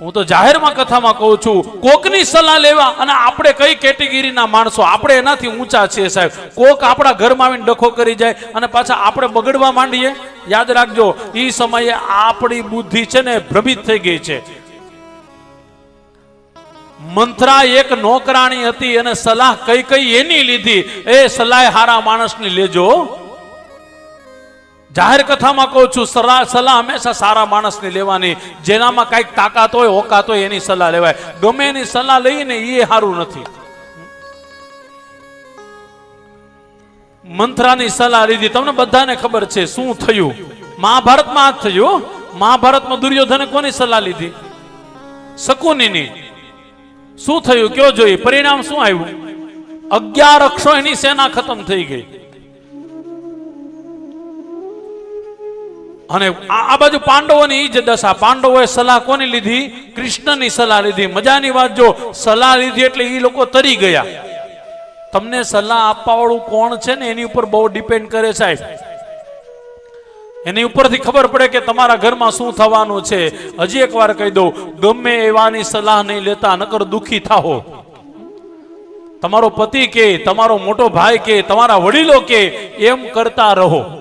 હું તો જાહેરમાં કથામાં કહું છું, કોકની સલાહ લેવા અને આપણે કઈ કેટેગરીના માણસો? આપણે એનાથી ઊંચા છીએ સાહેબ. કોક આપણા ઘરમાં આવીને ડખો કરી જાય અને પાછા આપણે બગડવા માંડીએ? યાદ રાખજો એ સમયે આપણી બુદ્ધિ છે ને ભ્રમિત થઈ ગઈ છે. મંથરા એક નોકરાણી હતી અને સલાહ કઈ કઈ એની લીધી? એ સલાહ હારા માણસની લેજો. જાહેર કથામાં કહું છું સલાહ સલાહ હંમેશા સારા માણસની લેવાની. જેનામાં કાંઈક તાકાત હોય ઓકાત હોય, એની સલાહ લેવાય. ગમે એની સલાહ લઈને એ સારું નથી. મંથરાની સલાહ લીધી. તમને બધાને ખબર છે શું થયું? મહાભારતમાં આ થયું? મહાભારતમાં દુર્યોધને કોની સલાહ લીધી? શકુનીની. શું થયું? કયો જોઈ? પરિણામ શું આવ્યું? અગિયાર અક્ષો એની સેના ખતમ થઈ ગઈ. અને આ બાજુ પાંડવોની જ દશા. પાંડવોએ સલાહ કોની લીધી? કૃષ્ણની સલાહ લીધી. મજાની વાત જો, સલાહ લીધી એટલે એ લોકો તરી ગયા. તમને સલાહ આપવાવાળું કોણ છે ને એની ઉપર બહુ ડિપેન્ડ કરે સાહેબ. એની ઉપરથી ખબર પડે કે તમારા ઘરમાં શું થવાનું છે. હજી એક વાર કહી દઉં, ગમે એવાની સલાહ નહીં લેતા, નકર દુખી થાઓ તમારો પતિ કે, તમારો મોટો ભાઈ કે, તમારા વડીલો કે, એમ કરતા રહો.